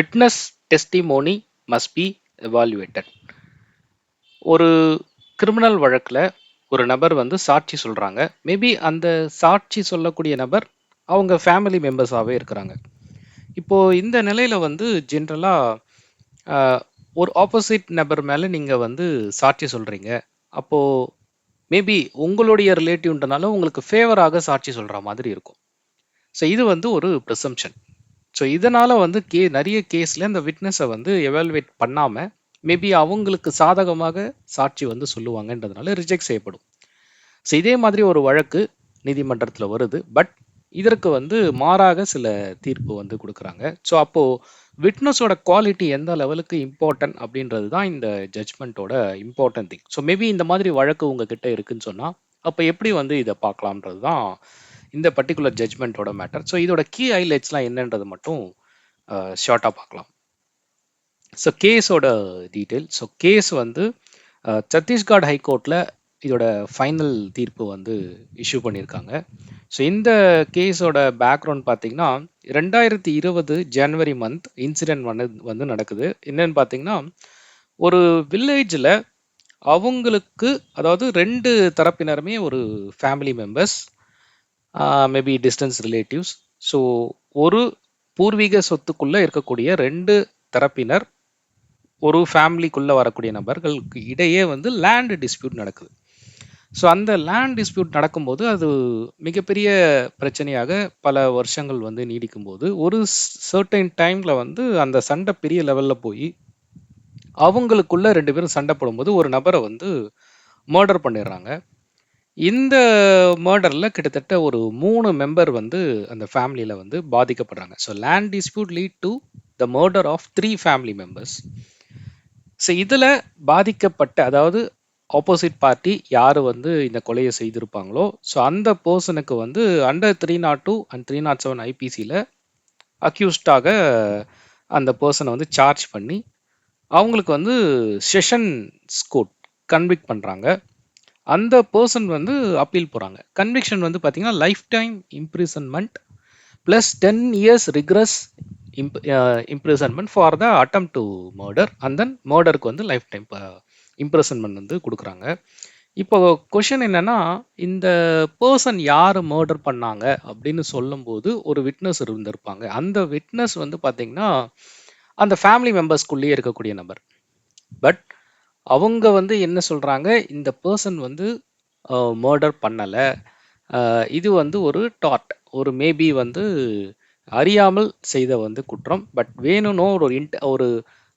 Witness testimony must be evaluated ஒரு criminal வழக்கில் ஒரு நபர் வந்து சாட்சி சொல்கிறாங்க மேபி அந்த சாட்சி சொல்லக்கூடிய நபர் அவங்க ஃபேமிலி மெம்பர்ஸாகவே இருக்கிறாங்க. இப்போது இந்த நிலையில் வந்து ஜென்ரலாக ஒரு ஆப்போசிட் நபர் மேலே நீங்கள் வந்து சாட்சி சொல்கிறீங்க அப்போது மேபி உங்களுடைய ரிலேட்டிவ்ன்றனால உங்களுக்கு ஃபேவராக சாட்சி சொல்கிற மாதிரி இருக்கும். ஸோ இது வந்து ஒரு ப்ரிசம்ஷன் ஸோ இதனால வந்து கே நிறைய கேஸ்ல இந்த விட்னஸை வந்து எவால்வேட் பண்ணாம மேபி அவங்களுக்கு சாதகமாக சாட்சி வந்து சொல்லுவாங்கன்றதுனால ரிஜெக்ட் செய்யப்படும். ஸோ இதே மாதிரி ஒரு வழக்கு நீதிமன்றத்தில் வருது. பட் இதற்கு வந்து மாறாக சில தீர்ப்பு வந்து கொடுக்குறாங்க. ஸோ அப்போது விட்னஸோட குவாலிட்டி எந்த லெவலுக்கு இம்பார்ட்டன்ட் அப்படின்றது தான் இந்த ஜட்ஜ்மெண்ட்டோட இம்பார்ட்டன்ட் திங் ஸோ மேபி இந்த மாதிரி வழக்கு உங்ககிட்ட இருக்குன்னு சொன்னால் அப்போ எப்படி வந்து இதை பார்க்கலாம்ன்றது தான் இந்த பர்டிகுலர் ஜட்ஜ்மெண்ட்டோட மேட்டர் ஸோ இதோட கீ ஹைலைட்ஸ்லாம் என்னன்றது மட்டும் ஷார்ட்டாக பார்க்கலாம். ஸோ கேஸோட டீட்டெயில் ஸோ கேஸ் வந்து சத்தீஸ்கர் ஹைகோர்ட்டில் இதோட ஃபைனல் தீர்ப்பு வந்து இஷ்யூ பண்ணியிருக்காங்க ஸோ இந்த கேஸோட பேக்ரவுண்ட் பார்த்தீங்கன்னா ரெண்டாயிரத்தி இருபது ஜனவரி மந்த் இன்சிடென்ட் வந்து வந்து நடக்குது. என்னன்னு பார்த்தீங்கன்னா ஒரு வில்லேஜில் அவங்களுக்கு அதாவது ரெண்டு தரப்பினருமே ஒரு family members maybe distance relatives so ஒரு பூர்வீக சொத்துக்குள்ளே இருக்கக்கூடிய ரெண்டு தரப்பினர் ஒரு ஃபேமிலிக்குள்ளே வரக்கூடிய நபர்களுக்கு இடையே வந்து லேண்ட் டிஸ்பியூட் நடக்குது. ஸோ அந்த லேண்ட் டிஸ்பியூட் நடக்கும்போது அது மிகப்பெரிய பிரச்சனையாக பல வருஷங்கள் வந்து நீடிக்கும்போது ஒரு சர்டைன் டைமில் வந்து அந்த சண்டை பெரிய லெவலில் போய் அவங்களுக்குள்ள ரெண்டு பேரும் சண்டை போடும்போது ஒரு நபரை வந்து மர்டர் பண்ணிடுறாங்க. இந்த மர்டர்ல கிட்டத்தட்ட ஒரு மூணு மெம்பர் வந்து அந்த ஃபேமிலியில வந்து பாதிக்கப்படுறாங்க. So land dispute lead to the murder of three family members so இதில் பாதிக்கப்பட்ட அதாவது ஆப்போசிட் பார்ட்டி யார் வந்து இந்த கொலையை செய்திருப்பாங்களோ ஸோ அந்த பர்சனுக்கு வந்து under three nought two and three nought seven ஐபிசியில் அக்யூஸ்டாக அந்த பர்சனை வந்து சார்ஜ் பண்ணி அவங்களுக்கு வந்து செஷன் கோர்ட் கன்விக்ட் பண்ணுறாங்க அந்த பர்சன் வந்து அப்பீல் போகிறாங்க கன்விக்ஷன் வந்து பார்த்தீங்கன்னா life time imprisonment plus ten years rigorous imp imprisonment for the attempt to murder and then மர்டருக்கு வந்து லைஃப் டைம் இம்ப்ரெசன்மெண்ட் வந்து கொடுக்குறாங்க. இப்போ கொஷின் என்னன்னா இந்த பர்சன் யார் மர்டர் பண்ணாங்க அப்படின்னு சொல்லும்போது ஒரு விட்னஸ் இருந்திருப்பாங்க. அந்த விட்னஸ் வந்து பார்த்தீங்கன்னா அந்த ஃபேமிலி மெம்பர்ஸ்குள்ளேயே இருக்கக்கூடிய நபர். பட் அவங்க வந்து என்ன சொல்கிறாங்க இந்த பர்சன் வந்து மர்டர் பண்ணலை. இது வந்து ஒரு டாட் ஒரு மேபி வந்து அறியாமல் செய்த வந்து குற்றம். பட் வேணும்னோ ஒரு இன்ட் ஒரு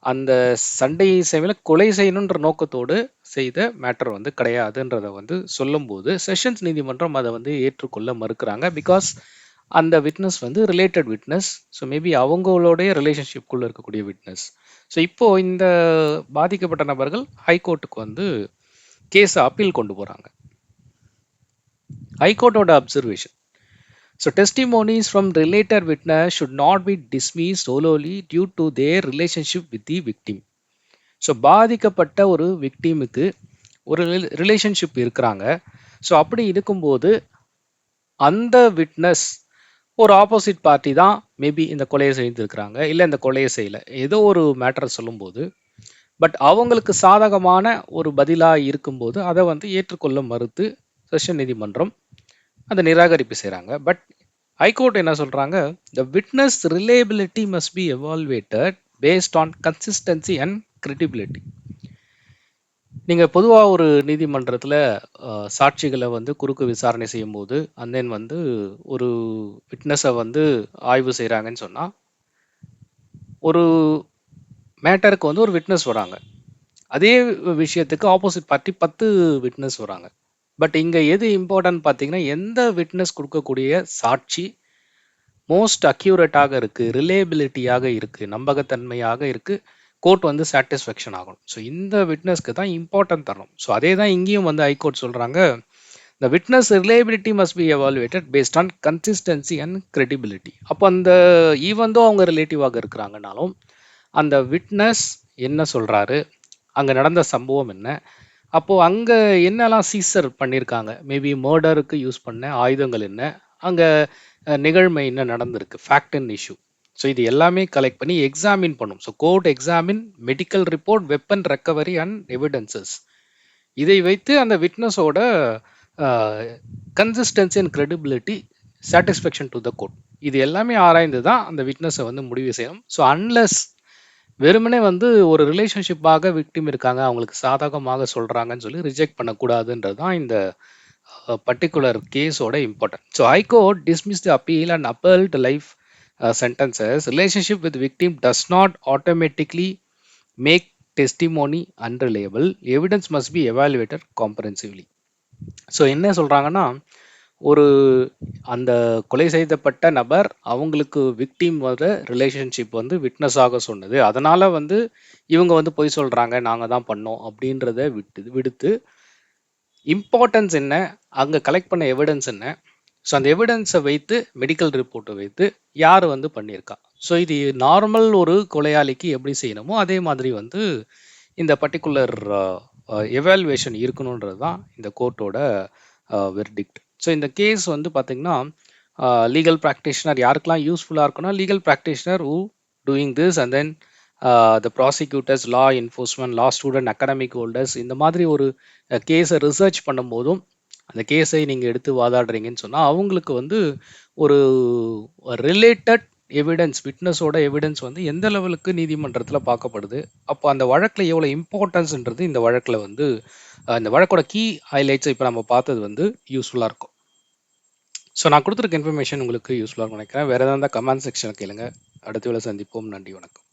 அந்த சண்டை சமயம் கொலை செய்யணுன்ற நோக்கத்தோடு செய்த மேட்டர் வந்து கிடையாதுன்றத வந்து சொல்லும்போது செஷன்ஸ் நீதிமன்றம் அதை வந்து ஏற்றுக்கொள்ள மறுக்கிறாங்க. பிகாஸ் அந்த விட்னஸ் வந்து ரிலேட்டட் விட்னஸ் ஸோ மேபி அவங்களோடைய ரிலேஷன்ஷிப்குள்ளே இருக்கக்கூடிய விட்னஸ் ஸோ இப்போ இந்த பாதிக்கப்பட்ட நபர்கள் ஹைகோர்ட்டுக்கு வந்து கேஸை அப்பீல் கொண்டு போகிறாங்க ஹைகோர்ட்டோட observation so testimonies from related witness should not be dismiss solely due to their relationship with the victim so பாதிக்கப்பட்ட ஒரு விக்டிமுக்கு ஒரு ரிலேஷன்ஷிப் இருக்கிறாங்க. ஸோ அப்படி இருக்கும்போது அந்த விட்னஸ் ஒரு ஆப்போசிட் பார்ட்டி தான் மேபி இந்த கொலையை செய்திருக்கிறாங்க. இல்லை இந்த கொலையை செய்யலை. ஏதோ ஒரு மேட்டர் சொல்லும்போது பட் அவங்களுக்கு சாதகமான ஒரு பதிலாக இருக்கும்போது அதை வந்து ஏற்றுக்கொள்ள மறுத்து செஷன் நீதிமன்றம் அதை நிராகரிப்பு செய்கிறாங்க பட் ஹைகோர்ட் என்ன சொல்கிறாங்க the witness reliability must be evaluated based on consistency and credibility நீங்கள் பொதுவாக ஒரு நீதிமன்றத்தில் சாட்சிகளை வந்து குறுக்கு விசாரணை செய்யும்போது அண்ட் தென் வந்து ஒரு விட்னஸை வந்து ஆய்வு செய்கிறாங்கன்னு சொன்னால் ஒரு மேட்டருக்கு வந்து ஒரு விட்னஸ் வராங்க. அதே விஷயத்துக்கு ஆப்போசிட் பார்ட்டி பத்து விட்னஸ் வராங்க. பட் இங்கே எது இம்பார்ட்டன்ட் பார்த்தீங்கன்னா எந்த விட்னஸ் கொடுக்கக்கூடிய சாட்சி மோஸ்ட் அக்யூரேட்டாக இருக்குது ரிலேபிலிட்டியாக இருக்குது நம்பகத்தன்மையாக இருக்குது கோர்ட் வந்து சாட்டிஸ்ஃபேக்ஷன் ஆகணும். ஸோ இந்த விட்னஸ்க்கு தான் இம்பார்ட்டன்ட் தரணும். ஸோ அதே தான் இங்கேயும் வந்து ஹைகோர்ட் சொல்கிறாங்க இந்த witness reliability must be evaluated based on consistency and credibility அப்போ அந்த ஈவந்தோ அவங்க ரிலேட்டிவாக இருக்கிறாங்கனாலும் அந்த விட்னஸ் என்ன சொல்கிறாரு அங்கே நடந்த சம்பவம் என்ன? அப்போது அங்கே என்னெல்லாம் சீசர் பண்ணியிருக்காங்க மேபி மர்டருக்கு யூஸ் பண்ண ஆயுதங்கள் என்ன? அங்கே நிகழ்மை என்ன நடந்திருக்கு? ஃபேக்ட் அண்ட் இஷ்யூ ஸோ இது எல்லாமே கலெக்ட் பண்ணி எக்ஸாமின் பண்ணும். So court examine medical report weapon recovery and evidences இதை வைத்து அந்த விட்னஸோட consistency and credibility satisfaction to the court இது எல்லாமே ஆராய்ந்து தான் அந்த விட்னஸை வந்து முடிவு செய்யணும். ஸோ அன்லெஸ் வெறுமனே வந்து ஒரு ரிலேஷன்ஷிப்பாக விக்டிம் இருக்காங்க அவங்களுக்கு சாதகமாக சொல்கிறாங்கன்னு சொல்லி ரிஜெக்ட் பண்ணக்கூடாதுன்றது தான் இந்த பர்டிகுலர் கேஸோட important so high court dismiss the appeal and upheld life sentences relationship with victim does not automatically make testimony unreliable evidence must be evaluated comprehensively so என்ன சொல்கிறாங்கன்னா ஒரு அந்த கொலை செய்தப்பட்ட நபர் அவங்களுக்கு விக்டீம் வர ரிலேஷன்ஷிப் வந்து விட்னஸ் ஆக சொன்னது. அதனால் வந்து இவங்க வந்து பொய் சொல்கிறாங்க நாங்கள் தான் பண்ணோம் அப்படின்றத விட்டு விடுத்து இம்பார்ட்டன்ஸ் என்ன அங்கே கலெக்ட் பண்ண எவிடன்ஸ் என்ன ஸோ அந்த எவிடன்ஸை வைத்து மெடிக்கல் ரிப்போர்ட்டை வைத்து யார் வந்து பண்ணியிருக்கா ஸோ இது நார்மல் ஒரு கொலையாளிக்கு எப்படி செய்யணுமோ அதே மாதிரி வந்து இந்த பர்டிகுலர் எவால்வேஷன் இருக்கணுன்றது தான் இந்த கோர்ட்டோட வெர்டிக்ட் ஸோ இந்த கேஸ் வந்து பார்த்தீங்கன்னா லீகல் ப்ராக்டிஷனர் யாருக்கெல்லாம் யூஸ்ஃபுல்லாக இருக்குன்னா legal practitioner who doing this and then the prosecutors law enforcement law student academic holders இந்த மாதிரி ஒரு கேஸை ரிசர்ச் பண்ணும்போதும் அந்த கேஸை நீங்கள் எடுத்து வாதாடுறீங்கன்னு சொன்னால் அவங்களுக்கு வந்து ஒரு ரிலேட்டட் எவிடன்ஸ் விட்னஸோட எவிடன்ஸ் வந்து எந்த லெவலுக்கு நீதிமன்றத்தில் பார்க்கப்படுது அப்போ அந்த வழக்கில் எவ்வளோ இம்பார்ட்டன்ஸ்ன்றது இந்த வழக்கில் வந்து அந்த இந்த வழக்கோட கீ ஹைலைட்ஸை இப்போ நம்ம பார்த்தது வந்து யூஸ்ஃபுல்லாக இருக்கும். ஸோ நான் கொடுத்துருக்க இன்ஃபர்மேஷன் உங்களுக்கு யூஸ்ஃபுல்லாக நினைக்கிறேன். வேறு ஏதாவது கமெண்ட் செக்ஷனில் கேளுங்க. அடுத்த வேலை சந்திப்போம். நன்றி வணக்கம்.